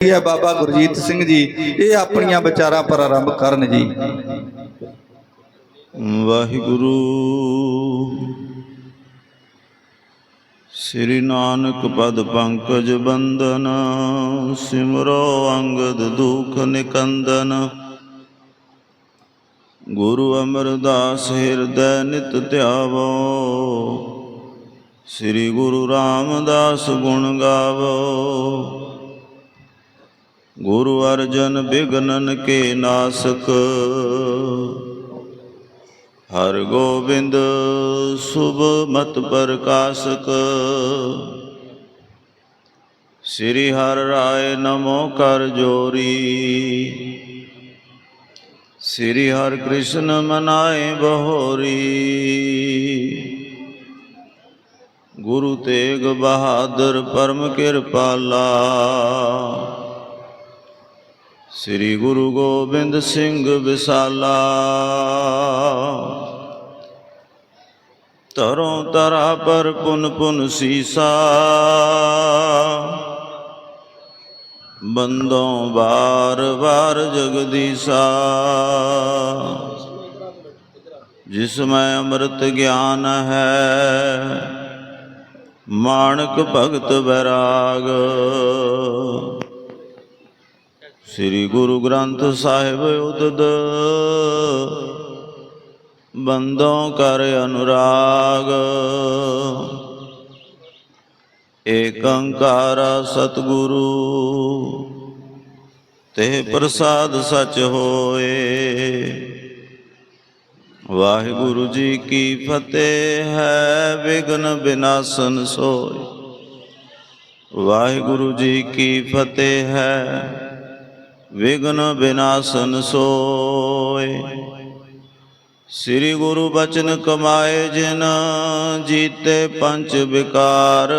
ਹੈ ਬਾਬਾ ਗੁਰਜੀਤ ਸਿੰਘ ਜੀ? ਇਹ ਆਪਣੀਆਂ ਵਿਚਾਰਾਂ ਪ੍ਰਾਰੰਭ ਕਰਨ ਜੀ। ਵਾਹਿਗੁਰੂ, ਸ੍ਰੀ ਨਾਨਕ ਪਦ ਪੰਕਜ ਬੰਦਨ ਸਿਮਰੋ ਅੰਗਦ ਦੁਖ ਨਿਕੰਦਨ। ਗੁਰੂ ਅਮਰਦਾਸ ਹਿਰਦੈ ਨਿਤ ਧਿਆਵੋ, ਸ੍ਰੀ ਗੁਰੂ ਰਾਮਦਾਸ ਗੁਣ ਗਾਵੋ। ਗੁਰੂ ਅਰਜਨ ਬਿਗਨਨ ਕੇ ਨਾਸਕ। ਹਰ ਗੋਬਿੰਦ ਸੁਭ ਮਤ ਪ੍ਰਕਾਸ਼ਕ। ਸ੍ਰੀ ਹਰ ਰਾਏ ਨਮੋ ਕਰ ਜੋਰੀ। ਸ੍ਰੀ ਹਰ ਕ੍ਰਿਸ਼ਨ ਮਨਾਏ ਬਹੋਰੀ। ਗੁਰੂ ਤੇਗ ਬਹਾਦਰ ਪਰਮ ਕਿਰਪਾਲਾ। ਸ੍ਰੀ ਗੁਰੂ ਗੋਬਿੰਦ ਸਿੰਘ ਵਿਸਾਲਾ। ਤਰੋਂ ਤਰਾ ਪਰ ਪੁਨ ਪੁਨ ਸੀਸਾ। ਬੰਦੋਂ ਬਾਰ ਬਾਰ ਜਗਦੀਸਾ। ਜਿਸ ਮੈਂ ਅੰਮ੍ਰਿਤ ਗਿਆਨ ਹੈ, ਮਾਣਕ ਭਗਤ ਬੈਰਾਗ ਸ੍ਰੀ ਗੁਰੂ ਗ੍ਰੰਥ ਸਾਹਿਬ ਉਦਦ। ਬੰਦੋਂ ਕਰ ਅਨੁਰਾਗ। ਏਕ ਸਤਿਗੁਰੂ, ਤੇ ਪ੍ਰਸਾਦ ਸਚ ਹੋਏ। ਵਾਹਿਗੁਰੂ ਜੀ ਕੀ ਫਤਿਹ ਹੈ ਵਿਗਨ ਬਿਨਾਸਨ ਸੋਏ। ਵਾਹਿਗੁਰੂ ਜੀ ਕੀ ਫਤਿਹ ਹੈ ਵਿਗਨ ਬਿਨਾਸਨ ਸੋਏ। ਸ੍ਰੀ ਗੁਰੂ ਬਚਨ ਕਮਾਏ ਜਿਨ ਜੀਤੇ ਪੰਜ ਵਿਕਾਰ,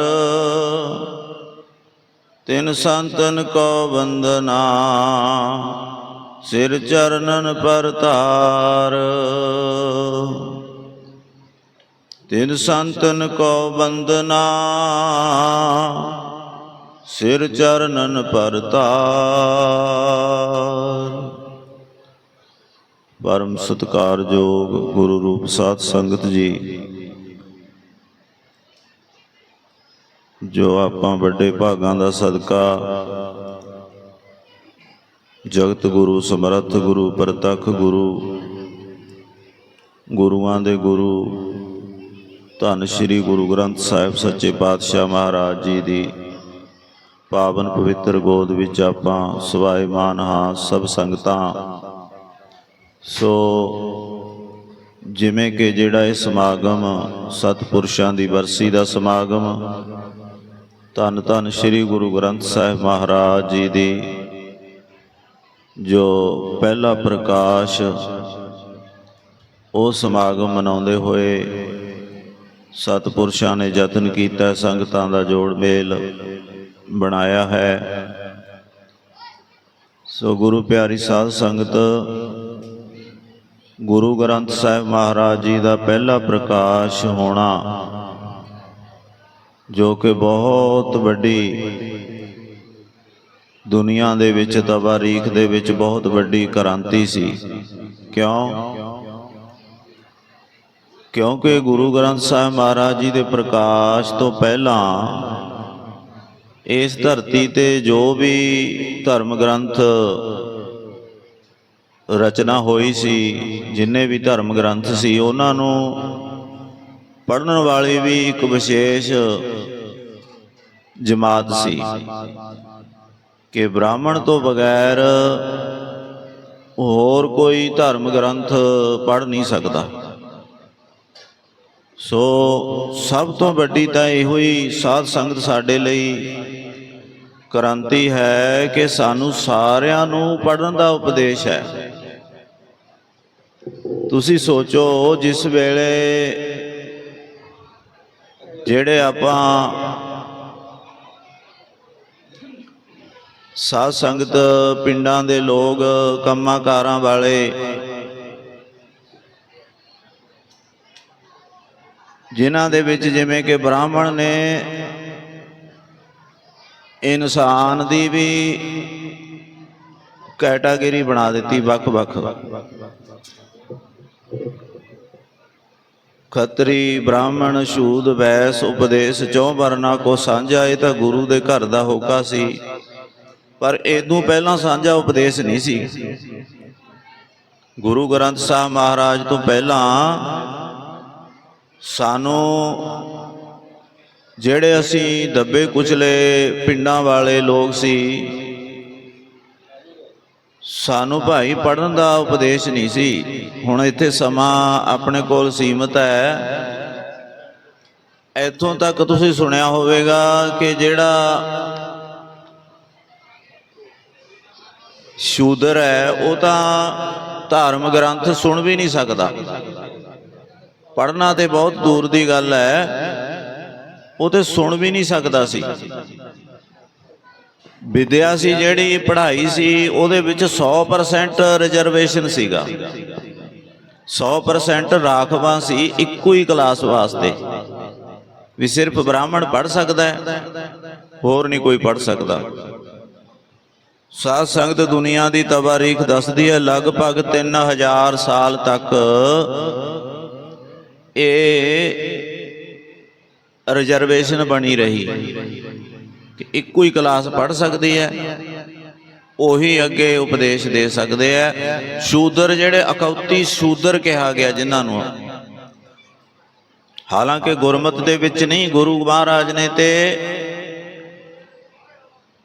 ਤਿਨ ਸੰਤਨ ਕੋ ਵੰਦਨਾ, ਸਿਰ ਚਰਨਨ ਪਰਤਾਰ। ਤਿਨ ਸੰਤਨ ਕੋ ਵੰਦਨਾ ਸਿਰ ਚਰਨਨ ਪਰਤਾਰ ਪਰਮ ਸਤਿਕਾਰਯੋਗ ਗੁਰੂ ਰੂਪ ਸਾਧ ਸੰਗਤ ਜੀ। ਜੋ ਆਪਾਂ ਵੱਡੇ ਭਾਗਾਂ ਦਾ ਸਦਕਾ, ਜਗਤ ਗੁਰੂ, ਸਮਰੱਥ ਗੁਰੂ, ਪ੍ਰਤੱਖ ਗੁਰੂ, ਗੁਰੂਆਂ ਦੇ ਗੁਰੂ, ਧੰਨ ਸ੍ਰੀ ਗੁਰੂ ਗ੍ਰੰਥ ਸਾਹਿਬ ਸੱਚੇ ਪਾਤਸ਼ਾਹ ਮਹਾਰਾਜ ਜੀ ਦੀ ਪਾਵਨ ਪਵਿੱਤਰ ਗੋਦ ਵਿੱਚ ਆਪਾਂ ਸਵਾਇਮਾਨ ਹਾਂ ਸਭ ਸੰਗਤਾਂ। ਸੋ ਜਿਵੇਂ ਕਿ ਜਿਹੜਾ ਇਹ ਸਮਾਗਮ ਸਤਪੁਰਸ਼ਾਂ ਦੀ ਵਰਸੀ ਦਾ ਸਮਾਗਮ, ਧੰਨ ਧੰਨ ਸ੍ਰੀ ਗੁਰੂ ਗ੍ਰੰਥ ਸਾਹਿਬ ਮਹਾਰਾਜ ਜੀ ਦੀ, ਜੋ ਪਹਿਲਾ ਪ੍ਰਕਾਸ਼ ਉਹ ਸਮਾਗਮ ਮਨਾਉਂਦੇ ਹੋਏ ਸਤਪੁਰਸ਼ਾਂ ਨੇ ਯਤਨ ਕੀਤਾ, ਸੰਗਤਾਂ ਦਾ ਜੋੜ ਮੇਲ। ਬਣਾਇਆ ਹੈ। ਸੋ ਗੁਰੂ ਪਿਆਰੀ ਸਾਧ ਸੰਗਤ, ਗੁਰੂ ਗ੍ਰੰਥ ਸਾਹਿਬ ਮਹਾਰਾਜ ਜੀ ਦਾ ਪਹਿਲਾ ਪ੍ਰਕਾਸ਼ ਹੋਣਾ, ਜੋ ਕਿ ਬਹੁਤ ਵੱਡੀ ਦੁਨੀਆ ਦੇ ਵਿੱਚ ਤਵਾਰੀਖ ਦੇ ਵਿੱਚ ਬਹੁਤ ਵੱਡੀ ਕ੍ਰਾਂਤੀ ਸੀ। ਕਿਉਂ? ਕਿਉਂਕਿ ਗੁਰੂ ਗ੍ਰੰਥ ਸਾਹਿਬ ਮਹਾਰਾਜ ਜੀ ਦੇ ਪ੍ਰਕਾਸ਼ ਤੋਂ ਪਹਿਲਾਂ ਇਸ ਧਰਤੀ ਤੇ ਜੋ ਵੀ ਧਰਮ ਗ੍ਰੰਥ ਰਚਨਾ ਹੋਈ ਸੀ, ਜਿੰਨੇ ਵੀ ਧਰਮ ਗ੍ਰੰਥ ਸੀ, ਉਹਨਾਂ ਨੂੰ ਪੜਨ ਵਾਲੀ ਵੀ ਇੱਕ ਵਿਸ਼ੇਸ਼ ਜਮਾਤ ਸੀ ਕਿ ਬ੍ਰਾਹਮਣ ਤੋਂ ਬਗੈਰ ਹੋਰ ਕੋਈ ਧਰਮ ਗ੍ਰੰਥ ਪੜ ਨਹੀਂ ਸਕਦਾ। ਸੋ ਸਭ ਤੋਂ ਵੱਡੀ ਤਾਂ ਇਹੋ ਹੀ ਸਾਧ ਸੰਗਤ ਸਾਡੇ ਲਈ ਕ੍ਰਾਂਤੀ ਹੈ ਕਿ ਸਾਨੂੰ ਸਾਰਿਆਂ ਨੂੰ ਪੜਨ ਦਾ ਉਪਦੇਸ਼ ਹੈ। ਤੁਸੀਂ ਸੋਚੋ ਜਿਸ ਵੇਲੇ ਜਿਹੜੇ ਆਪਾਂ ਸਾਧ ਸੰਗਤ ਪਿੰਡਾਂ ਦੇ ਲੋਕ ਕੰਮਾਂ ਕਾਰਾਂ ਵਾਲੇ ਜਿਨ੍ਹਾਂ ਦੇ ਵਿੱਚ ਜਿਵੇਂ ਕਿ ਬ੍ਰਾਹਮਣ ਨੇ ਇਨਸਾਨ ਦੀ ਵੀ ਕੈਟਾਗਰੀ ਬਣਾ ਦਿੱਤੀ ਵੱਖ-ਵੱਖ। ਖੱਤਰੀ ਬ੍ਰਾਹਮਣ ਸ਼ੂਦ ਵੈਸ, ਉਪਦੇਸ਼, ਚੌ ਵਰਨਾ, ਕੋ ਸਾਂਝਾ, ਇਹ ਤਾਂ ਗੁਰੂ ਦੇ ਘਰ ਦਾ ਹੋਕਾ ਸੀ। ਪਰ ਇਦੋਂ ਪਹਿਲਾਂ ਸਾਂਝਾ ਉਪਦੇਸ਼ ਨਹੀਂ ਸੀ। ਗੁਰੂ ਗ੍ਰੰਥ ਸਾਹਿਬ ਮਹਾਰਾਜ ਤੋਂ ਪਹਿਲਾਂ ਸਾਨੂੰ ਜਿਹੜੇ ਅਸੀਂ ਦੱਬੇ ਕੁਚਲੇ ਪਿੰਡਾਂ ਵਾਲੇ ਲੋਕ ਸੀ, ਸਾਨੂੰ ਭਾਈ ਪੜਨ ਦਾ ਉਪਦੇਸ਼ ਨਹੀਂ ਸੀ। ਹੁਣ ਇੱਥੇ ਸਮਾਂ ਆਪਣੇ ਕੋਲ ਸੀਮਤ ਹੈ। ਇੱਥੋਂ ਤੱਕ ਤੁਸੀਂ ਸੁਣਿਆ ਹੋਵੇਗਾ ਕਿ ਜਿਹੜਾ ਸ਼ੂਦਰ ਹੈ, ਉਹ ਤਾਂ ਧਾਰਮ ਗ੍ਰੰਥ ਸੁਣ ਵੀ ਨਹੀਂ ਸਕਦਾ। ਪੜਨਾ ਤੇ ਬਹੁਤ ਦੂਰ ਦੀ ਗੱਲ ਹੈ। ਉਹ ਤੇ ਸੁਣ ਵੀ ਨਹੀਂ ਸਕਦਾ ਸੀ। ਵਿਦਿਆ ਸੀ ਜਿਹੜੀ, ਪੜ੍ਹਾਈ ਸੀ, ਉਹਦੇ ਵਿੱਚ 100% ਰਿਜ਼ਰਵੇਸ਼ਨ ਸੀਗਾ। 100% ਰਾਖਵਾਂ ਸੀ ਇੱਕੋ ਹੀ ਕਲਾਸ ਵਾਸਤੇ। ਵੀ ਸਿਰਫ ਬ੍ਰਾਹਮਣ ਪੜ੍ਹ ਸਕਦਾ ਹੈ, ਹੋਰ ਨਹੀਂ ਕੋਈ ਪੜ੍ਹ ਸਕਦਾ। ਸਾਧ ਸੰਗਤ ਦੁਨੀਆ ਦੀ ਤਵਾਰੀਖ ਦੱਸਦੀ ਹੈ, ਲਗਭਗ 3000 ਸਾਲ ਤੱਕ ਇਹ ਰਿਜ਼ਰਵੇਸ਼ਨ ਬਣੀ ਰਹੀ। ਕਿ ਇੱਕੋ ਹੀ ਕਲਾਸ ਪੜ੍ਹ ਸਕਦੀ ਹੈ ਉਹੀ ਅੱਗੇ ਉਪਦੇਸ਼ ਦੇ ਸਕਦੇ ਆ। ਸ਼ੂਦਰ ਜਿਹੜੇ ਅਕੌਤੀ ਸ਼ੂਦਰ ਕਿਹਾ ਗਿਆ ਜਿਨ੍ਹਾਂ ਨੂੰ। ਹਾਲਾਂਕਿ ਗੁਰਮਤ ਦੇ ਵਿੱਚ ਨਹੀਂ, ਗੁਰੂ ਮਹਾਰਾਜ ਨੇ ਤੇ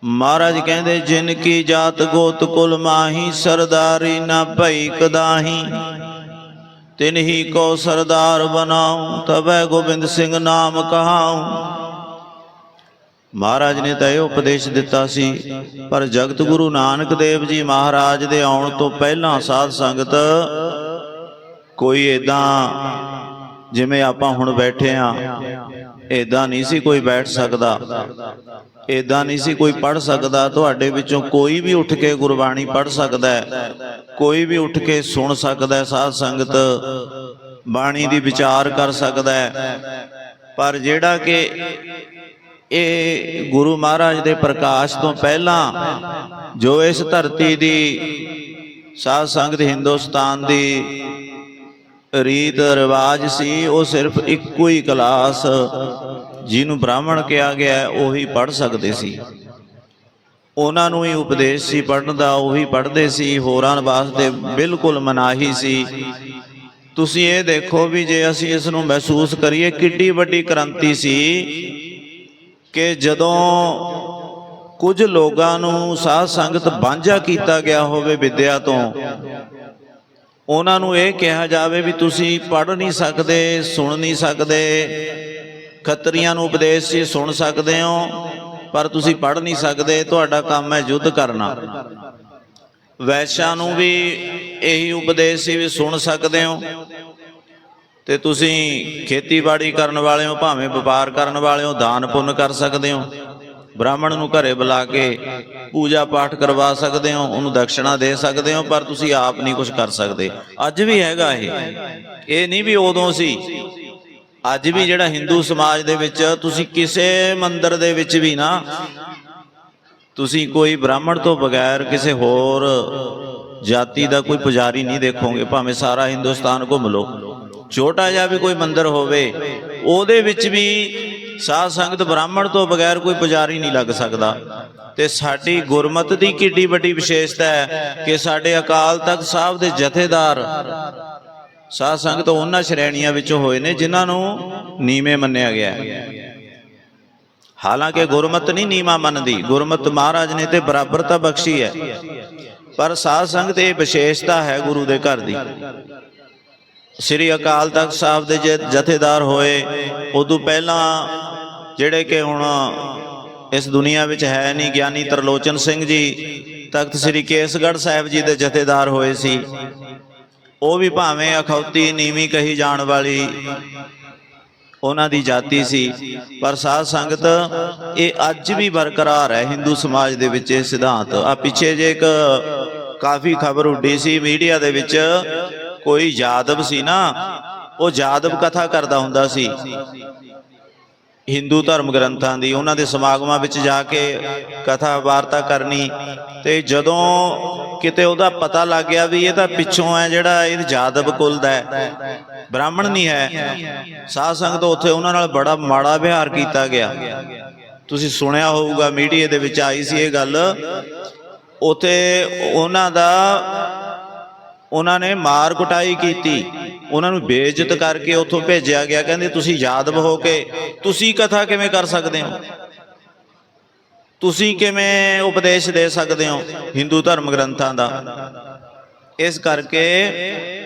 ਮਹਾਰਾਜ ਕਹਿੰਦੇ, ਜਿਨ ਕੀ ਜਾਤ ਗੋਤ ਕੁਲ ਮਾਹੀ, ਸਰਦਾਰੀ ਨਾ ਭਈ ਕਦਾਹੀ। ਤਿਨ ਹੀ ਕੋ ਸਰਦਾਰ ਬਣਾਉ, ਤਬੈ ਗੋਬਿੰਦ ਸਿੰਘ ਨਾਮ ਕਹਾਉ। ਮਹਾਰਾਜ ਨੇ ਤਾਂ ਇਹ ਉਪਦੇਸ਼ ਦਿੱਤਾ ਸੀ, ਪਰ ਜਗਤ ਗੁਰੂ ਨਾਨਕ ਦੇਵ ਜੀ ਮਹਾਰਾਜ ਦੇ ਆਉਣ ਤੋਂ ਪਹਿਲਾਂ ਸਾਧ ਸੰਗਤ ਕੋਈ ਇਦਾਂ ਜਿਵੇਂ ਆਪਾਂ ਹੁਣ ਬੈਠੇ ਆ ਇਦਾਂ ਨਹੀਂ ਸੀ ਕੋਈ ਬੈਠ ਸਕਦਾ। ਇਦਾਂ ਨਹੀਂ ਸੀ ਕੋਈ ਪੜ ਸਕਦਾ, ਤੁਹਾਡੇ ਵਿੱਚੋਂ ਕੋਈ ਵੀ ਉੱਠ ਕੇ ਗੁਰਬਾਣੀ ਪੜ ਸਕਦਾ ਹੈ, ਕੋਈ ਵੀ ਉੱਠ ਕੇ ਸੁਣ ਸਕਦਾ ਹੈ, ਸਾਧ ਸੰਗਤ ਬਾਣੀ ਦੀ ਵਿਚਾਰ ਕਰ ਸਕਦਾ ਹੈ। ਪਰ ਜਿਹੜਾ ਕਿ ਇਹ ਗੁਰੂ ਮਹਾਰਾਜ ਦੇ ਪ੍ਰਕਾਸ਼ ਤੋਂ ਪਹਿਲਾਂ ਜੋ ਇਸ ਧਰਤੀ ਦੀ ਸਾਧ ਸੰਗਤ ਹਿੰਦੁਸਤਾਨ ਦੀ ਰੀਤ ਰਿਵਾਜ ਸੀ, ਉਹ ਸਿਰਫ ਇੱਕੋ ਹੀ ਕਲਾਸ ਜਿਹਨੂੰ ਬ੍ਰਾਹਮਣ ਕਿਹਾ ਗਿਆ ਉਹੀ ਪੜ ਸਕਦੇ ਸੀ। ਉਹਨਾਂ ਨੂੰ ਹੀ ਉਪਦੇਸ਼ ਸੀ ਪੜਨ ਦਾ, ਉਹੀ ਪੜਦੇ ਸੀ, ਹੋਰਾਂ ਵਾਸਤੇ ਬਿਲਕੁਲ ਮਨਾਹੀ ਸੀ। ਤੁਸੀਂ ਇਹ ਦੇਖੋ ਵੀ ਜੇ ਅਸੀਂ ਇਸ ਨੂੰ ਮਹਿਸੂਸ ਕਰੀਏ, ਕਿੱਡੀ ਵੱਡੀ ਕ੍ਰਾਂਤੀ ਸੀ ਕਿ ਜਦੋਂ ਕੁਝ ਲੋਕਾਂ ਨੂੰ ਸਾਧ ਸੰਗਤ ਬਾਂਝਾ ਕੀਤਾ ਗਿਆ ਹੋਵੇ ਵਿਦਿਆ ਤੋਂ, ਉਹਨਾਂ ਨੂੰ ਇਹ ਕਿਹਾ ਜਾਵੇ ਵੀ ਤੁਸੀਂ ਪੜ ਨਹੀਂ ਸਕਦੇ, ਸੁਣ ਨਹੀਂ ਸਕਦੇ। ਖੱਤਰੀਆਂ ਨੂੰ ਉਪਦੇਸ਼ ਸੀ ਸੁਣ ਸਕਦੇ ਹੋ, ਪਰ ਤੁਸੀਂ ਪੜ ਨਹੀਂ ਸਕਦੇ, ਤੁਹਾਡਾ ਕੰਮ ਹੈ ਯੁੱਧ ਕਰਨਾ। ਵੈਸ਼ਾਂ ਨੂੰ ਵੀ ਇਹੀ ਉਪਦੇਸ਼ ਸੀ ਵੀ ਸੁਣ ਸਕਦੇ ਹੋ। ਤੇ ਤੁਸੀਂ ਖੇਤੀਬਾੜੀ ਕਰਨ ਵਾਲੇ ਹੋ ਭਾਵੇਂ ਵਪਾਰ ਕਰਨ ਵਾਲੇ ਹੋ ਦਾਨ ਪੁੰਨ ਕਰ ਸਕਦੇ ਹੋ। ਬ੍ਰਾਹਮਣ ਨੂੰ ਘਰੇ ਬੁਲਾ ਕੇ ਪੂਜਾ ਪਾਠ ਕਰਵਾ ਸਕਦੇ ਹੋ, ਉਹਨੂੰ ਦਕਸ਼ਣਾ ਦੇ ਸਕਦੇ ਹੋ, ਪਰ ਤੁਸੀਂ ਆਪ ਨਹੀਂ ਕੁਝ ਕਰ ਸਕਦੇ। ਅੱਜ ਵੀ ਹੈਗਾ ਇਹ। ਇਹ ਨਹੀਂ ਵੀ ਉਦੋਂ ਸੀ ਅੱਜ ਵੀ ਜਿਹੜਾ ਹਿੰਦੂ ਸਮਾਜ ਦੇ ਵਿੱਚ ਤੁਸੀਂ ਕਿਸੇ ਮੰਦਿਰ ਦੇ ਵਿੱਚ ਵੀ ਨਾ, ਤੁਸੀਂ ਕੋਈ ਬ੍ਰਾਹਮਣ ਤੋਂ ਬਗੈਰ ਕਿਸੇ ਹੋਰ ਜਾਤੀ ਦਾ ਕੋਈ ਪੁਜਾਰੀ ਨਹੀਂ ਦੇਖੋਗੇ, ਭਾਵੇਂ ਸਾਰਾ ਹਿੰਦੁਸਤਾਨ ਘੁੰਮ ਲਓ। ਛੋਟਾ ਜਿਹਾ ਵੀ ਕੋਈ ਮੰਦਿਰ ਹੋਵੇ, ਉਹਦੇ ਵਿੱਚ ਵੀ ਸਾਧ ਸੰਗਤ ਬ੍ਰਾਹਮਣ ਤੋਂ ਬਗੈਰ ਕੋਈ ਪੁਜਾਰੀ ਨਹੀਂ ਲੱਗ ਸਕਦਾ। ਤੇ ਸਾਡੀ ਗੁਰਮਤ ਦੀ ਕਿੱਡੀ ਵੱਡੀ ਵਿਸ਼ੇਸ਼ਤਾ ਹੈ ਕਿ ਸਾਡੇ ਅਕਾਲ ਤਖਤ ਸਾਹਿਬ ਦੇ ਜਥੇਦਾਰ ਸਾਧ ਸੰਗਤ ਉਹਨਾਂ ਸ਼੍ਰੇਣੀਆਂ ਵਿੱਚੋਂ ਹੋਏ ਨੇ ਜਿਨ੍ਹਾਂ ਨੂੰ ਨੀਵੇਂ ਮੰਨਿਆ ਗਿਆ ਹੈ। ਹਾਲਾਂਕਿ ਗੁਰਮਤ ਨਹੀਂ ਨੀਮਾ ਮੰਨਦੀ, ਗੁਰਮਤ ਮਹਾਰਾਜ ਨੇ ਤੇ ਬਰਾਬਰਤਾ ਬਖਸ਼ੀ ਹੈ। ਪਰ ਸਾਧ ਸੰਗਤ ਇਹ ਵਿਸ਼ੇਸ਼ਤਾ ਹੈ ਗੁਰੂ ਦੇ ਘਰ ਦੀ। ਸ੍ਰੀ ਅਕਾਲ ਤਖਤ ਸਾਹਿਬ ਦੇ ਜਥੇਦਾਰ ਹੋਏ, ਉਦੋਂ ਪਹਿਲਾਂ ਜਿਹੜੇ ਕਿ ਹੁਣ ਇਸ ਦੁਨੀਆ ਵਿੱਚ ਹੈ ਨਹੀਂ, ਗਿਆਨੀ ਤਰਲੋਚਨ ਸਿੰਘ ਜੀ, ਤਖਤ ਸ੍ਰੀ ਕੇਸਗੜ੍ਹ ਸਾਹਿਬ ਜੀ ਦੇ ਜਥੇਦਾਰ ਹੋਏ ਸੀ। ਉਹ ਵੀ ਭਾਵੇਂ ਅਖੌਤੀ ਨੀਵੀਂ ਕਹੀ ਜਾਣ ਵਾਲੀ ਉਹਨਾਂ ਦੀ ਜਾਤੀ ਸੀ, ਪਰ ਸਾਧ ਸੰਗਤ ਇਹ ਅੱਜ ਵੀ ਬਰਕਰਾਰ ਹੈ ਹਿੰਦੂ ਸਮਾਜ ਦੇ ਵਿੱਚ ਇਹ ਸਿਧਾਂਤ। ਆ ਪਿੱਛੇ ਜੇ ਇੱਕ ਕਾਫੀ ਖਬਰ ਉੱਡੀ ਸੀ, ਮੀਡੀਆ ਦੇ ਵਿੱਚ ਕੋਈ ਯਾਦਵ ਸੀ ਨਾ, ਉਹ ਯਾਦਵ ਕਥਾ ਕਰਦਾ ਹੁੰਦਾ ਸੀ। ਹਿੰਦੂ ਧਰਮ ਗ੍ਰੰਥਾਂ ਦੀ ਉਹਨਾਂ ਦੇ ਸਮਾਗਮਾਂ ਵਿੱਚ ਜਾ ਕੇ ਕਥਾ ਵਾਰਤਾ ਕਰਨੀ ਤੇ ਜਦੋਂ ਕਿਤੇ ਉਹਦਾ ਪਤਾ ਲੱਗ ਗਿਆ ਵੀ ਇਹ ਤਾਂ ਪਿੱਛੋਂ ਹੈ ਜਿਹੜਾ ਇਹ ਜਾਦਵ ਕੁਲ ਦਾ ਹੈ, ਬ੍ਰਾਹਮਣ ਨਹੀਂ ਹੈ। ਸਾਧ ਸੰਗਤ ਉੱਥੇ ਉਹਨਾਂ ਨਾਲ ਬੜਾ ਮਾੜਾ ਵਿਹਾਰ ਕੀਤਾ ਗਿਆ। ਤੁਸੀਂ ਸੁਣਿਆ ਹੋਊਗਾ ਮੀਡੀਆ ਦੇ ਵਿੱਚ ਆਈ ਸੀ ਇਹ ਗੱਲ। ਉਥੇ ਉਹਨਾਂ ਦਾ ਉਹਨਾਂ ਨੇ ਮਾਰ ਕੁਟਾਈ ਕੀਤੀ। ਉਹਨਾਂ ਨੂੰ ਬੇਇੱਜ਼ਤ ਕਰਕੇ ਉੱਥੋਂ ਭੇਜਿਆ ਗਿਆ। ਕਹਿੰਦੇ, ਤੁਸੀਂ ਯਾਦਵ ਹੋ ਕੇ ਤੁਸੀਂ ਕਥਾ ਕਿਵੇਂ ਕਰ ਸਕਦੇ ਹੋ? ਤੁਸੀਂ ਕਿਵੇਂ ਉਪਦੇਸ਼ ਦੇ ਸਕਦੇ ਹੋ ਹਿੰਦੂ ਧਰਮ ਗ੍ਰੰਥਾਂ ਦਾ? ਇਸ ਕਰਕੇ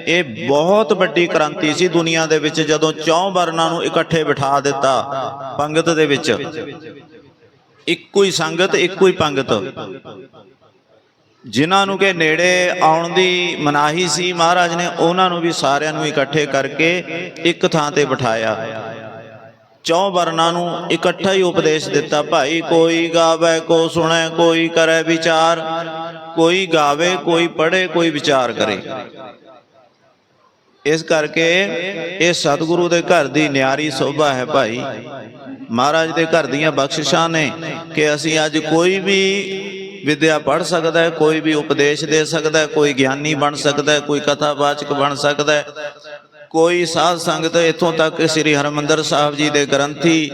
ਇਹ ਬਹੁਤ ਵੱਡੀ ਕ੍ਰਾਂਤੀ ਸੀ ਦੁਨੀਆ ਦੇ ਵਿੱਚ, ਜਦੋਂ ਚੌਂ ਵਰਨਾਂ ਨੂੰ ਇਕੱਠੇ ਬਿਠਾ ਦਿੱਤਾ ਪੰਗਤ ਦੇ ਵਿੱਚ। ਇੱਕੋ ਹੀ ਸੰਗਤ, ਇੱਕੋ ਹੀ ਪੰਗਤ। ਜਿਨ੍ਹਾਂ ਨੂੰ ਕਿ ਨੇੜੇ ਆਉਣ ਦੀ ਮਨਾਹੀ ਸੀ, ਮਹਾਰਾਜ ਨੇ ਉਹਨਾਂ ਨੂੰ ਵੀ ਸਾਰਿਆਂ ਨੂੰ ਇਕੱਠੇ ਕਰਕੇ ਇੱਕ ਥਾਂ ਤੇ ਬਿਠਾਇਆ। ਚੌ ਵਰਨਾਂ ਨੂੰ ਇਕੱਠਾ ਹੀ ਉਪਦੇਸ਼ ਦਿੱਤਾ, ਭਾਈ ਕੋਈ ਗਾਵੇ ਕੋ ਸੁਣੇ, ਕੋਈ ਕਰੇ ਵਿਚਾਰ, ਕੋਈ ਗਾਵੇ, ਕੋਈ ਪੜ੍ਹੇ, ਕੋਈ ਵਿਚਾਰ ਕਰੇ। ਇਸ ਕਰਕੇ ਇਹ ਸਤਿਗੁਰੂ ਦੇ ਘਰ ਦੀ ਨਿਆਰੀ ਸੋਭਾ ਹੈ ਭਾਈ। ਮਹਾਰਾਜ ਦੇ ਘਰ ਦੀਆਂ ਬਖਸ਼ਿਸ਼ਾਂ ਨੇ ਕਿ ਅਸੀਂ ਅੱਜ ਕੋਈ ਵੀ ਵਿਦਿਆ ਪੜ੍ਹ ਸਕਦਾ ਹੈ, ਕੋਈ ਵੀ ਉਪਦੇਸ਼ ਦੇ ਸਕਦਾ ਹੈ, ਕੋਈ ਗਿਆਨੀ ਬਣ ਸਕਦਾ ਹੈ, ਕੋਈ ਕਥਾਵਾਚਕ ਬਣ ਸਕਦਾ ਹੈ। ਕੋਈ ਸਾਧ ਸੰਗਤ ਇੱਥੋਂ ਤੱਕ ਸ੍ਰੀ ਹਰਮੰਦਰ ਸਾਹਿਬ ਜੀ ਦੇ ਗ੍ਰੰਥੀ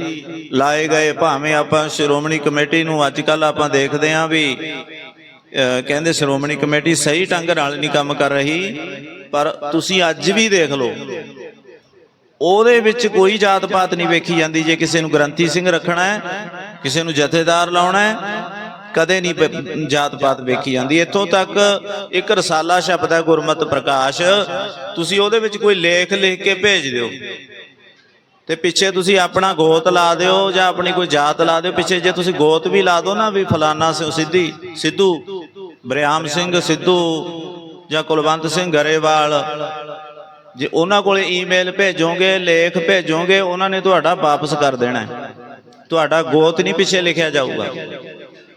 ਲਾਏ ਗਏ। ਭਾਵੇਂ ਆਪਾਂ ਸ਼੍ਰੋਮਣੀ ਕਮੇਟੀ ਨੂੰ ਅੱਜ ਕੱਲ ਆਪਾਂ ਦੇਖਦੇ ਆਂ ਵੀ ਕਹਿੰਦੇ ਸ਼੍ਰੋਮਣੀ ਕਮੇਟੀ ਸਹੀ ਢੰਗ ਨਾਲ ਨਹੀਂ ਕੰਮ ਕਰ ਰਹੀ, ਪਰ ਤੁਸੀਂ ਅੱਜ ਵੀ ਦੇਖ ਲਓ, ਉਹਦੇ ਵਿੱਚ ਕੋਈ ਜਾਤ ਪਾਤ ਨਹੀਂ ਵੇਖੀ ਜਾਂਦੀ। ਜੇ ਕਿਸੇ ਨੂੰ ਗ੍ਰੰਥੀ ਸਿੰਘ ਰੱਖਣਾ ਹੈ, ਕਿਸੇ ਨੂੰ ਜਥੇਦਾਰ ਲਾਉਣਾ ਹੈ ਕਦੇ ਨਹੀਂ ਜਾਤ ਪਾਤ ਵੇਖੀ ਜਾਂਦੀ। ਇੱਥੋਂ ਤੱਕ ਇੱਕ ਰਸਾਲਾ ਸ਼ਬਦ ਹੈ, ਗੁਰਮਤ ਪ੍ਰਕਾਸ਼। ਤੁਸੀਂ ਉਹਦੇ ਵਿੱਚ ਕੋਈ ਲੇਖ ਲਿਖ ਕੇ ਭੇਜ ਦਿਓ। ਤੇ ਪਿੱਛੇ ਤੁਸੀਂ ਆਪਣਾ ਗੋਤ ਲਾ ਦਿਓ ਜਾਂ ਆਪਣੀ ਕੋਈ ਜਾਤ ਲਾ ਦਿਓ। ਪਿੱਛੇ ਜੇ ਤੁਸੀਂ ਗੋਤ ਵੀ ਲਾ ਦਿਓ ਨਾ ਵੀ ਫਲਾਨਾ ਸਿੱਧੀ, ਸਿੱਧੂ, ਬਰਿਆਮ ਸਿੰਘ ਸਿੱਧੂ ਜਾਂ ਕੁਲਵੰਤ ਸਿੰਘ ਗਰੇਵਾਲ। ਜੇ ਉਹਨਾਂ ਕੋਲੇ ਈਮੇਲ ਭੇਜੋਗੇ, ਲੇਖ ਭੇਜੋਗੇ, ਉਹਨਾਂ ਨੇ ਤੁਹਾਡਾ ਵਾਪਸ ਕਰ ਦੇਣਾ ਤੁਹਾਡਾ ਗੋਤ ਨਹੀਂ ਪਿੱਛੇ ਲਿਖਿਆ ਜਾਊਗਾ।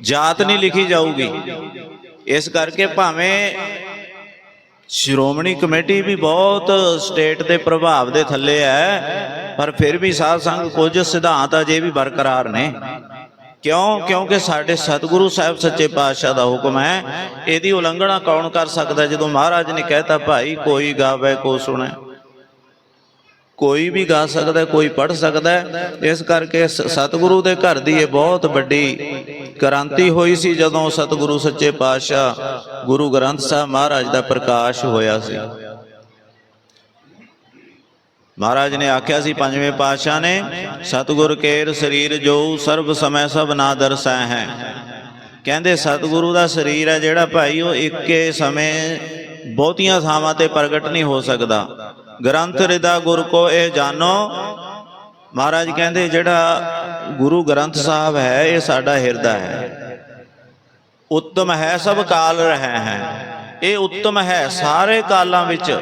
ਜਾਤ ਨਹੀਂ ਲਿਖੀ ਜਾਊਗੀ। ਇਸ ਕਰਕੇ ਭਾਵੇਂ ਸ਼੍ਰੋਮਣੀ ਕਮੇਟੀ ਵੀ ਬਹੁਤ ਸਟੇਟ ਦੇ ਪ੍ਰਭਾਵ ਦੇ ਥੱਲੇ ਹੈ ਪਰ ਫਿਰ ਵੀ ਸਾਧ ਸੰਗ ਕੁਝ ਸਿਧਾਂਤ ਅਜੇ ਵੀ ਬਰਕਰਾਰ ਨੇ। ਕਿਉਂ? ਕਿਉਂਕਿ ਸਾਡੇ ਸਤਿਗੁਰੂ ਸਾਹਿਬ ਸੱਚੇ ਪਾਤਸ਼ਾਹ ਦਾ ਹੁਕਮ ਹੈ ਇਹਦੀ ਉਲੰਘਣਾ ਕੌਣ ਕਰ ਸਕਦਾ? ਜਦੋਂ ਮਹਾਰਾਜ ਨੇ ਕਹਿਤਾ ਭਾਈ ਕੋਈ ਗਾਵੇ ਕੋ ਸੁਣੇ। ਕੋਈ ਵੀ ਗਾ ਸਕਦਾ, ਕੋਈ ਪੜ ਸਕਦਾ, ਇਸ ਕਰਕੇ ਸ- ਸਤਿਗੁਰੂ ਦੇ ਘਰ ਦੀ ਇਹ ਬਹੁਤ ਵੱਡੀ ਕ੍ਰਾਂਤੀ ਹੋਈ ਸੀ, ਜਦੋਂ ਸਤਿਗੁਰੂ ਸੱਚੇ ਪਾਤਸ਼ਾਹ ਗੁਰੂ ਗ੍ਰੰਥ ਸਾਹਿਬ ਮਹਾਰਾਜ ਦਾ ਪ੍ਰਕਾਸ਼ ਹੋਇਆ ਸੀ। ਮਹਾਰਾਜ ਨੇ ਆਖਿਆ ਸੀ, ਪੰਜਵੇਂ ਪਾਤਸ਼ਾਹ ਨੇ, ਸਤਿਗੁਰ ਕੇਰ ਸਰੀਰ ਜੋ ਸਰਬ ਸਮੈ ਸਭ ਨਾ ਦਰਸੈ ਹੈ। ਕਹਿੰਦੇ, ਸਤਿਗੁਰੂ ਦਾ ਸਰੀਰ ਹੈ ਜਿਹੜਾ ਭਾਈ, ਉਹ ਇੱਕੇ ਸਮੇਂ ਬਹੁਤੀਆਂ ਥਾਵਾਂ ਤੇ ਪ੍ਰਗਟ ਨਹੀਂ ਹੋ ਸਕਦਾ। ਗ੍ਰੰਥ ਰਿਦਾ ਗੁਰ ਕੋ ਇਹ ਜਾਣੋ। ਮਹਾਰਾਜ ਕਹਿੰਦੇ ਜਿਹੜਾ ਗੁਰੂ ਗ੍ਰੰਥ ਸਾਹਿਬ ਹੈ ਇਹ ਸਾਡਾ ਹਿਰਦਾ ਹੈ। ਉੱਤਮ ਹੈ ਸਭ ਕਾਲ ਰਹਿ ਹੈ। ਇਹ ਉੱਤਮ ਹੈ ਸਾਰੇ ਕਾਲਾਂ ਵਿੱਚ।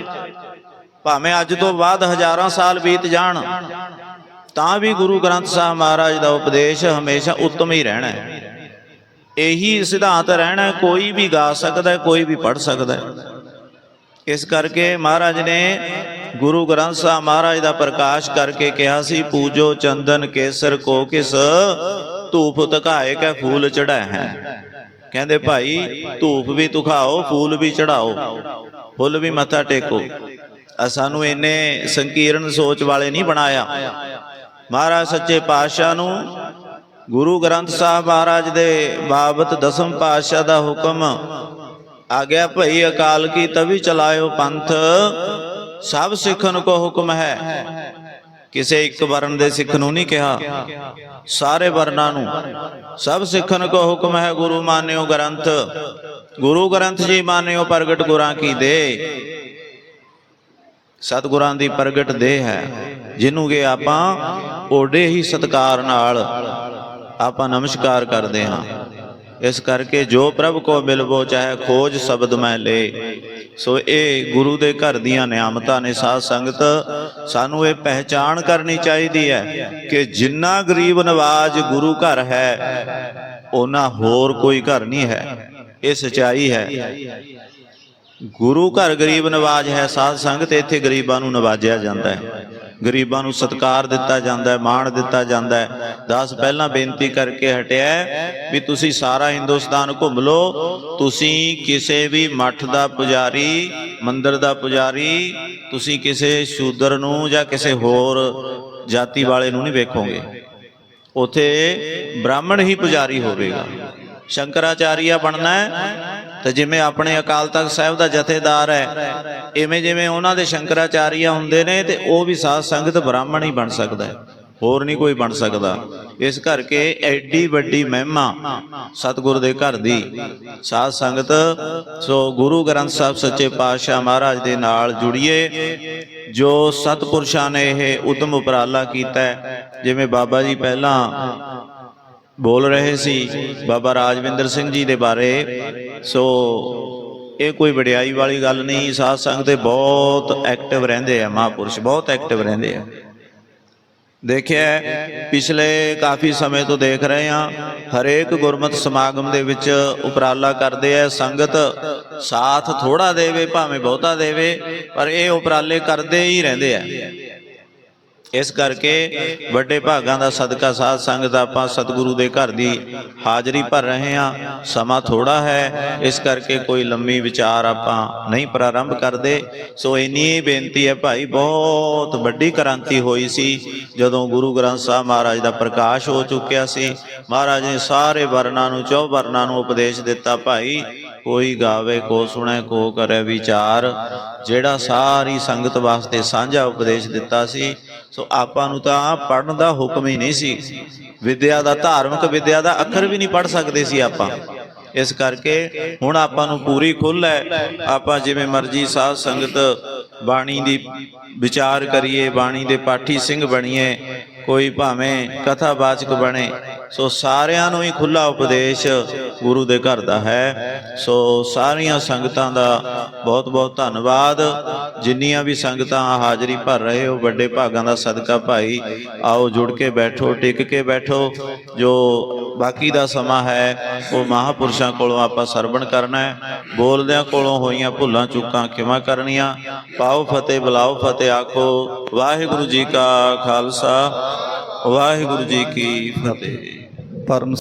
ਭਾਵੇਂ ਅੱਜ ਤੋਂ ਬਾਅਦ ਹਜ਼ਾਰਾਂ ਸਾਲ ਬੀਤ ਜਾਣ ਤਾਂ ਵੀ ਗੁਰੂ ਗ੍ਰੰਥ ਸਾਹਿਬ ਮਹਾਰਾਜ ਦਾ ਉਪਦੇਸ਼ ਹਮੇਸ਼ਾ ਉੱਤਮ ਹੀ ਰਹਿਣਾ ਹੈ। ਇਹੀ ਸਿਧਾਂਤ ਰਹਿਣਾ ਕੋਈ ਵੀ ਗਾ ਸਕਦਾ ਹੈ ਕੋਈ ਵੀ ਪੜ ਸਕਦਾ ਹੈ। ਇਸ ਕਰਕੇ ਮਹਾਰਾਜ ਨੇ ਗੁਰੂ ਗ੍ਰੰਥ ਸਾਹਿਬ ਮਹਾਰਾਜ ਦਾ ਪ੍ਰਕਾਸ਼ ਕਰਕੇ ਕਿਹਾ ਸੀ, ਪੂਜੋ ਚੰਦਨ ਕੇਸਰ ਕੋ ਕਿਸ ਧੂਪ ਤਕਾਏ ਕੈ ਫੂਲ ਚੜਾ ਹੈ। ਕਹਿੰਦੇ, ਭਾਈ, ਧੂਪ ਵੀ ਤੁਖਾਓ ਫੂਲ ਵੀ ਚੜਾਓ ਫੁੱਲ ਵੀ ਮੱਥਾ ਟੇਕੋ। ਆ ਸਾਨੂੰ ਇੰਨੇ ਸੰਕੀਰਣ ਸੋਚ ਵਾਲੇ ਨਹੀਂ ਬਣਾਇਆ। ਮਹਾਰਾਜ ਸੱਚੇ ਪਾਤਸ਼ਾਹ ਨੂੰ ਗੁਰੂ ਗ੍ਰੰਥ ਸਾਹਿਬ ਮਹਾਰਾਜ ਦੇ ਬਾਬਤ ਦਸਮ ਪਾਤਸ਼ਾਹ ਦਾ ਹੁਕਮ ਆ ਗਿਆ, ਭਈ, ਅਕਾਲ ਕੀ ਤਵੀ ਚਲਾਇਓ ਪੰਥ ਸਭ ਸਿੱਖਣ ਕੋ ਹੁਕਮ ਹੈ। ਕਿਸੇ ਇੱਕ ਵਰਨ ਦੇ ਸਿੱਖ ਨੂੰ ਨਹੀਂ ਕਿਹਾ। ਸਾਰੇ ਵਰਨਾਂ ਨੂੰ। ਸਭ ਸਿੱਖਨ ਕੋ ਹੁਕਮ ਹੈ ਗੁਰੂ ਮਾਨਿਓ ਗ੍ਰੰਥ। ਗੁਰੂ ਗ੍ਰੰਥ ਜੀ ਮਾਨਿਓ ਪ੍ਰਗਟ ਗੁਰਾਂ ਕੀ ਦੇ। ਸਤਿਗੁਰਾਂ ਦੀ ਪ੍ਰਗਟ ਦੇ ਹੈ। ਜਿਹਨੂੰ ਕਿ ਆਪਾਂ ਓਡੇ ਹੀ ਸਤਕਾਰ ਨਾਲ ਆਪਾਂ ਨਮਸਕਾਰ ਕਰਦੇ ਹਾਂ। ਇਸ ਕਰਕੇ ਜੋ ਪ੍ਰਭ ਕੋ ਮਿਲਵੋ, ਚਾਹੇ ਖੋਜ ਸ਼ਬਦ ਮੈਂ ਲੈ। ਸੋ ਇਹ ਗੁਰੂ ਦੇ ਘਰ ਦੀਆਂ ਨਿਆਮਤਾਂ ਨੇ ਸਾਧ ਸੰਗਤ, ਸਾਨੂੰ ਇਹ ਪਹਿਚਾਣ ਕਰਨੀ ਚਾਹੀਦੀ ਹੈ ਕਿ ਜਿੰਨਾ ਗਰੀਬ ਨਵਾਜ ਗੁਰੂ ਘਰ ਹੈ ਉਹਨਾਂ ਹੋਰ ਕੋਈ ਘਰ ਨਹੀਂ ਹੈ। ਇਹ ਸਚਾਈ ਹੈ। ਗੁਰੂ ਘਰ ਗਰੀਬ ਨਵਾਜ ਹੈ, ਸਾਧ ਸੰਗਤ ਇੱਥੇ ਗਰੀਬਾਂ ਨੂੰ ਨਵਾਜਿਆ ਜਾਂਦਾ ਹੈ। ਗਰੀਬਾਂ ਨੂੰ ਸਤਿਕਾਰ ਦਿੱਤਾ ਜਾਂਦਾ ਹੈ, ਮਾਣ ਦਿੱਤਾ ਜਾਂਦਾ ਹੈ। ਦਾਸ ਪਹਿਲਾਂ ਬੇਨਤੀ ਕਰਕੇ ਹਟਿਆ ਵੀ ਤੁਸੀਂ ਸਾਰਾ ਹਿੰਦੁਸਤਾਨ ਘੁੰਮ ਲਓ, ਤੁਸੀਂ ਕਿਸੇ ਵੀ ਮੱਠ ਦਾ ਪੁਜਾਰੀ, ਮੰਦਿਰ ਦਾ ਪੁਜਾਰੀ, ਤੁਸੀਂ ਕਿਸੇ ਸ਼ੂਦਰ ਨੂੰ ਜਾਂ ਕਿਸੇ ਹੋਰ ਜਾਤੀ ਵਾਲੇ ਨੂੰ ਨਹੀਂ ਵੇਖੋਗੇ। ਉਥੇ ਬ੍ਰਾਹਮਣ ਹੀ ਪੁਜਾਰੀ ਹੋਵੇਗਾ। ਸ਼ੰਕਰਾਚਾਰੀਆ ਬਣਨਾ ਹੈ ਤੇ ਜਿਵੇਂ ਆਪਣੇ ਅਕਾਲ ਤਖਤ ਸਾਹਿਬ ਦਾ ਜਥੇਦਾਰ ਹੈ, ਇਵੇਂ ਜਿਵੇਂ ਉਹਨਾਂ ਦੇ ਸ਼ੰਕਰਾਚਾਰੀਆ ਹੁੰਦੇ ਨੇ ਤੇ ਉਹ ਵੀ ਸਾਧ ਸੰਗਤ ਬ੍ਰਾਹਮਣ ਹੀ ਬਣ ਸਕਦਾ ਹੈ। ਹੋਰ ਨਹੀਂ ਕੋਈ ਬਣ ਸਕਦਾ। ਇਸ ਕਰਕੇ ਐਡੀ ਵੱਡੀ ਮਹਿਮਾ ਸਤਿਗੁਰ ਦੇ ਘਰ ਦੀ ਸਾਧ ਸੰਗਤ, ਸੋ ਗੁਰੂ ਗ੍ਰੰਥ ਸਾਹਿਬ ਸੱਚੇ ਪਾਤਸ਼ਾਹ ਮਹਾਰਾਜ ਦੇ ਨਾਲ ਜੁੜੀਏ, ਜੋ ਸਤਪੁਰਸ਼ਾਂ ਨੇ ਇਹ ਉਦਮ ਉਪਰਾਲਾ ਕੀਤਾ ਜਿਵੇਂ ਬਾਬਾ ਜੀ ਪਹਿਲਾਂ ਬੋਲ ਰਹੇ ਸੀ ਬਾਬਾ ਰਾਜਵਿੰਦਰ ਸਿੰਘ ਜੀ ਦੇ ਬਾਰੇ। ਸੋ ਇਹ ਕੋਈ ਵਡਿਆਈ ਵਾਲੀ ਗੱਲ ਨਹੀਂ, ਸਾਧ ਸੰਗਤ ਦੇ ਬਹੁਤ ਐਕਟਿਵ ਰਹਿੰਦੇ ਆ, ਮਹਾਪੁਰਸ਼ ਬਹੁਤ ਐਕਟਿਵ ਰਹਿੰਦੇ ਆ। ਦੇਖਿਆ ਪਿਛਲੇ ਕਾਫੀ ਸਮੇਂ ਤੋਂ ਦੇਖ ਰਹੇ ਹਾਂ, ਹਰੇਕ ਗੁਰਮਤ ਸਮਾਗਮ ਦੇ ਵਿੱਚ ਉਪਰਾਲਾ ਕਰਦੇ ਆ, ਸੰਗਤ ਸਾਥ ਥੋੜਾ ਦੇਵੇ, ਭਾਵੇਂ ਬਹੁਤਾ ਦੇਵੇ, ਪਰ ਇਹ ਉਪਰਾਲੇ ਕਰਦੇ ਹੀ ਰਹਿੰਦੇ ਆ। ਇਸ ਕਰਕੇ ਵੱਡੇ ਭਾਗਾਂ ਦਾ ਸਦਕਾ ਸਾਧ ਸੰਗਤ ਆਪਾਂ ਸਤਿਗੁਰੂ ਦੇ ਘਰ ਦੀ ਹਾਜ਼ਰੀ ਭਰ ਰਹੇ ਹਾਂ। ਸਮਾਂ ਥੋੜਾ ਹੈ, ਇਸ ਕਰਕੇ ਕੋਈ ਲੰਮੀ ਵਿਚਾਰ ਆਪਾਂ ਨਹੀਂ ਪ੍ਰਾਰੰਭ ਕਰਦੇ। ਸੋ ਇੰਨੀ ਬੇਨਤੀ ਹੈ ਭਾਈ, ਬਹੁਤ ਵੱਡੀ ਕ੍ਰਾਂਤੀ ਹੋਈ ਸੀ, ਜਦੋਂ ਗੁਰੂ ਗ੍ਰੰਥ ਸਾਹਿਬ ਮਹਾਰਾਜ ਦਾ ਪ੍ਰਕਾਸ਼ ਹੋ ਚੁੱਕਿਆ ਸੀ। ਮਹਾਰਾਜ ਨੇ ਸਾਰੇ ਵਰਨਾਂ ਨੂੰ, ਚੌ ਵਰਨਾਂ ਨੂੰ ਉਪਦੇਸ਼ ਦਿੱਤਾ ਭਾਈ ਕੋਈ ਗਾਵੇ, ਕੋ ਸੁਣੇ, ਕੋ ਕਰੇ ਵਿਚਾਰ। ਜਿਹੜਾ ਸਾਰੀ ਸੰਗਤ ਵਾਸਤੇ ਸਾਂਝਾ ਉਪਦੇਸ਼ ਦਿੱਤਾ ਸੀ, ਸੋ ਆਪਾਂ ਨੂੰ ਤਾਂ ਪੜਨ ਦਾ ਹੁਕਮ ਹੀ ਨਹੀਂ ਸੀ। ਵਿਦਿਆ ਦਾ, ਧਾਰਮਿਕ ਵਿਦਿਆ ਦਾ ਅੱਖਰ ਵੀ ਨਹੀਂ ਪੜ ਸਕਦੇ ਸੀ ਆਪਾਂ। ਇਸ ਕਰਕੇ ਹੁਣ ਆਪਾਂ ਨੂੰ ਪੂਰੀ ਖੁੱਲ੍ਹ ਹੈ। ਆਪਾਂ ਜਿਵੇਂ ਮਰਜ਼ੀ ਸਾਧ ਸੰਗਤ ਬਾਣੀ ਦੀ ਵਿਚਾਰ ਕਰੀਏ, ਬਾਣੀ ਦੇ ਪਾਠੀ ਸਿੰਘ ਬਣੀਏ, ਕੋਈ ਭਾਵੇਂ ਕਥਾਵਾਚਕ ਬਣੇ ਸੋ ਸਾਰਿਆਂ ਨੂੰ ਹੀ ਖੁੱਲਾ ਉਪਦੇਸ਼ ਗੁਰੂ ਦੇ ਘਰ ਦਾ ਹੈ। ਸੋ ਸਾਰੀਆਂ ਸੰਗਤਾਂ ਦਾ ਬਹੁਤ ਬਹੁਤ ਧੰਨਵਾਦ। ਜਿੰਨੀਆਂ ਵੀ ਸੰਗਤਾਂ ਹਾਜ਼ਰੀ ਭਰ ਰਹੇ ਹੋ, ਵੱਡੇ ਭਾਗਾਂ ਦਾ ਸਦਕਾ ਭਾਈ, ਆਓ ਜੁੜ ਕੇ ਬੈਠੋ, ਟਿਕ ਕੇ ਬੈਠੋ। ਜੋ ਬਾਕੀ ਦਾ ਸਮਾਂ ਹੈ, ਉਹ ਮਹਾਪੁਰਸ਼ਾਂ ਕੋਲੋਂ ਆਪਾਂ ਸਰਵਣ ਕਰਨਾ ਹੈ। ਬੋਲਦਿਆਂ ਕੋਲੋਂ ਹੋਈਆਂ ਭੁੱਲਾਂ ਚੁੱਕਾਂ ਖਿਮਾ ਕਰਨੀਆਂ? ਪਾਓ ਫਤਿਹ, ਬੁਲਾਓ ਫਤਿਹ, ਆਖੋ, ਵਾਹਿਗੁਰੂ ਜੀ ਕਾ ਖਾਲਸਾ, ਵਾਹਿਗੁਰੂ ਜੀ ਕੀ ਫਤਿਹ। ਪਰਮ